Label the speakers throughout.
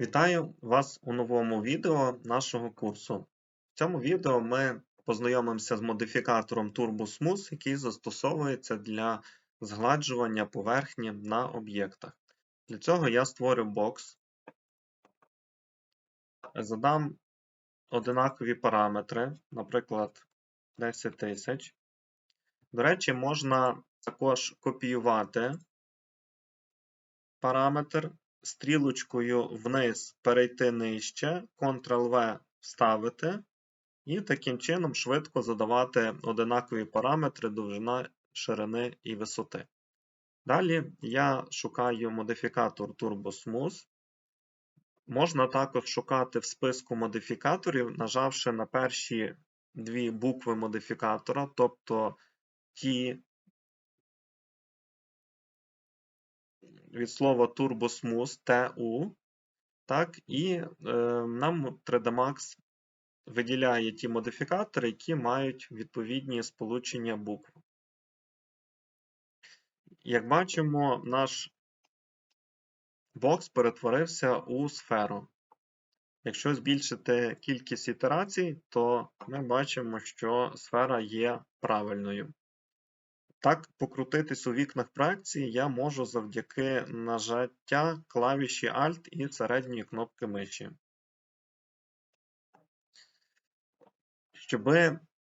Speaker 1: Вітаю вас у новому відео нашого курсу. В цьому відео ми познайомимося з модифікатором TurboSmooth, який застосовується для згладжування поверхні на об'єктах. Для цього я створю бокс, задам одинакові параметри, наприклад, 10 тисяч. До речі, можна також копіювати параметр стрілочкою вниз перейти нижче, Ctrl-V вставити, і таким чином швидко задавати одинакові параметри довжина, ширини і висоти. Далі я шукаю модифікатор TurboSmooth. Можна також шукати в списку модифікаторів, нажавши на перші дві букви модифікатора, тобто ті від слова TurboSmooth TU, так, і е, нам 3D Max виділяє ті модифікатори, які мають відповідні сполучення букв. Як бачимо, наш бокс перетворився у сферу. Якщо збільшити кількість ітерацій, то ми бачимо, що сфера є правильною. Так, покрутитись у вікнах проекції я можу завдяки нажаття клавіші Alt і середньої кнопки миші. Щоб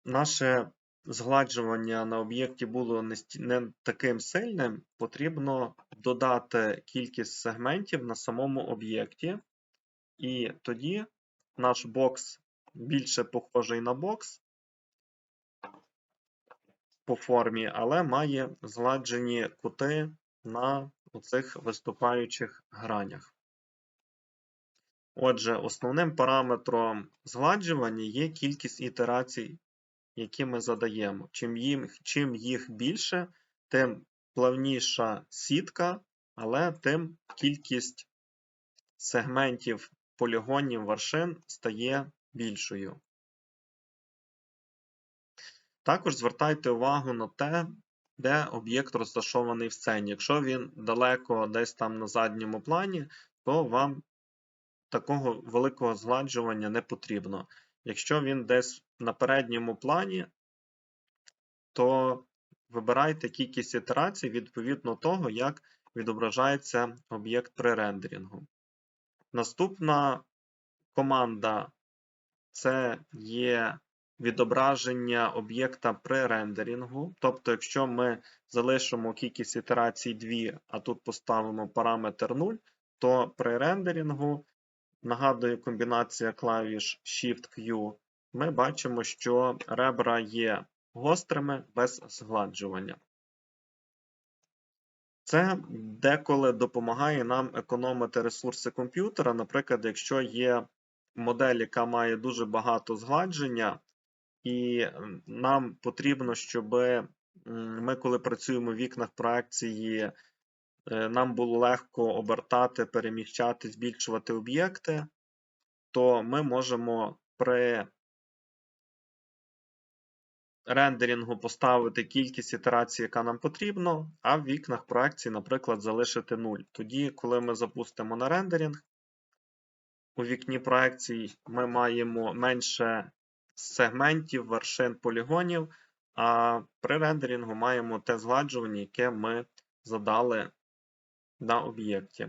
Speaker 1: наше згладжування на об'єкті було не таким сильним, потрібно додати кількість сегментів на самому об'єкті, і тоді наш бокс більше похожий на бокс, по формі, але має згладжені кути на оцих виступаючих гранях. Отже, основним параметром згладжування є кількість ітерацій, які ми задаємо. Чим, їм, чим їх більше, тим плавніша сітка, але тим кількість сегментів полігонів вершин стає більшою. Також звертайте увагу на те, де об'єкт розташований в сцені. Якщо він далеко десь там на задньому плані, то вам такого великого згладжування не потрібно. Якщо він десь на передньому плані, то вибирайте кількість ітерацій відповідно того, як відображається об'єкт при рендерінгу. Наступна команда це є відображення об'єкта при рендерінгу. Тобто, якщо ми залишимо кількість ітерацій 2, а тут поставимо параметр 0, то при рендерінгу, нагадую, комбінація клавіш Shift-Q, ми бачимо, що ребра є гострими без згладжування. Це деколи допомагає нам економити ресурси комп'ютера. Наприклад, якщо є модель, яка має дуже багато згладження, і нам потрібно, щоб ми, коли працюємо в вікнах проекції, е, нам було легко обертати, переміщати, збільшувати об'єкти, то ми можемо при рендерінгу поставити кількість ітерацій, яка нам потрібно, а в вікнах проекції, наприклад, залишити 0. Тоді, коли ми запустимо на рендерінг, у вікні проекцій ми маємо менше сегментів, вершин полігонів, а при рендерінгу маємо те згладжування, яке ми задали на об'єкті.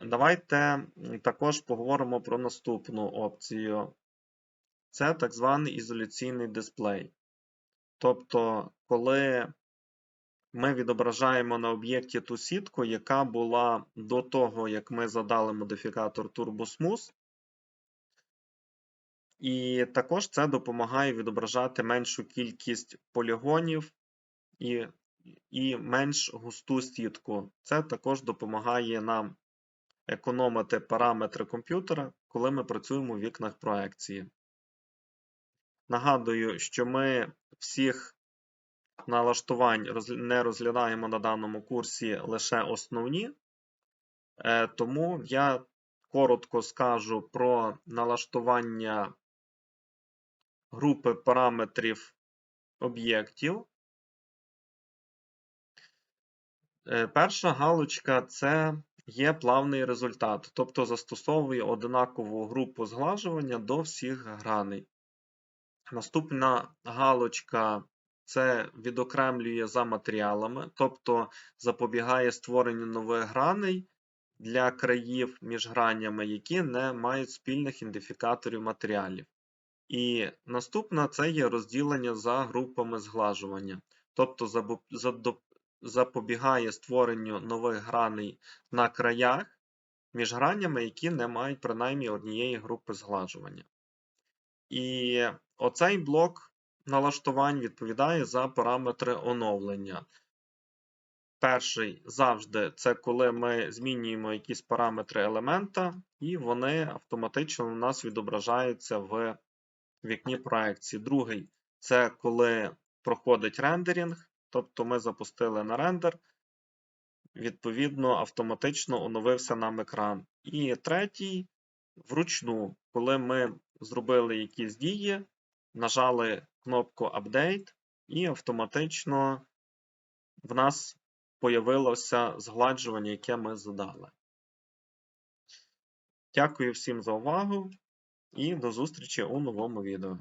Speaker 1: Давайте також поговоримо про наступну опцію. Це так званий ізоляційний дисплей. Тобто, коли ми відображаємо на об'єкті ту сітку, яка була до того, як ми задали модифікатор TurboSmooth. І також це допомагає відображати меншу кількість полігонів і і менш густу сітку. Це також допомагає нам економити параметри комп'ютера, коли ми працюємо у вікнах проекції. Нагадую, що ми всіх налаштувань не розглядаємо на даному курсі лише основні, е, тому я коротко скажу про налаштування групи параметрів об'єктів. Е, Перша галочка це є плавний результат, тобто застосовує одинакову групу зглажування до всіх граней. Наступна галочка це відокремлює за матеріалами, тобто запобігає створенню нових граней для країв між гранями, які не мають спільних ідентифікаторів матеріалів. І наступна це є розділення за групами зглажування, тобто запобігає створенню нових граней на краях між гранями, які не мають принаймні однієї групи зглажування. І оцей блок налаштувань відповідає за параметри оновлення. Перший завжди це коли ми змінюємо якісь параметри елемента, і вони автоматично у нас відображаються в вікні проекції. Другий це коли проходить рендеринг, тобто ми запустили на рендер, відповідно, автоматично оновився нам екран. І третій вручну, коли ми зробили якісь дії, нажали кнопку Update, і автоматично в нас появилося згладжування, яке ми задали. Дякую всім за увагу і до зустрічі у новому відео.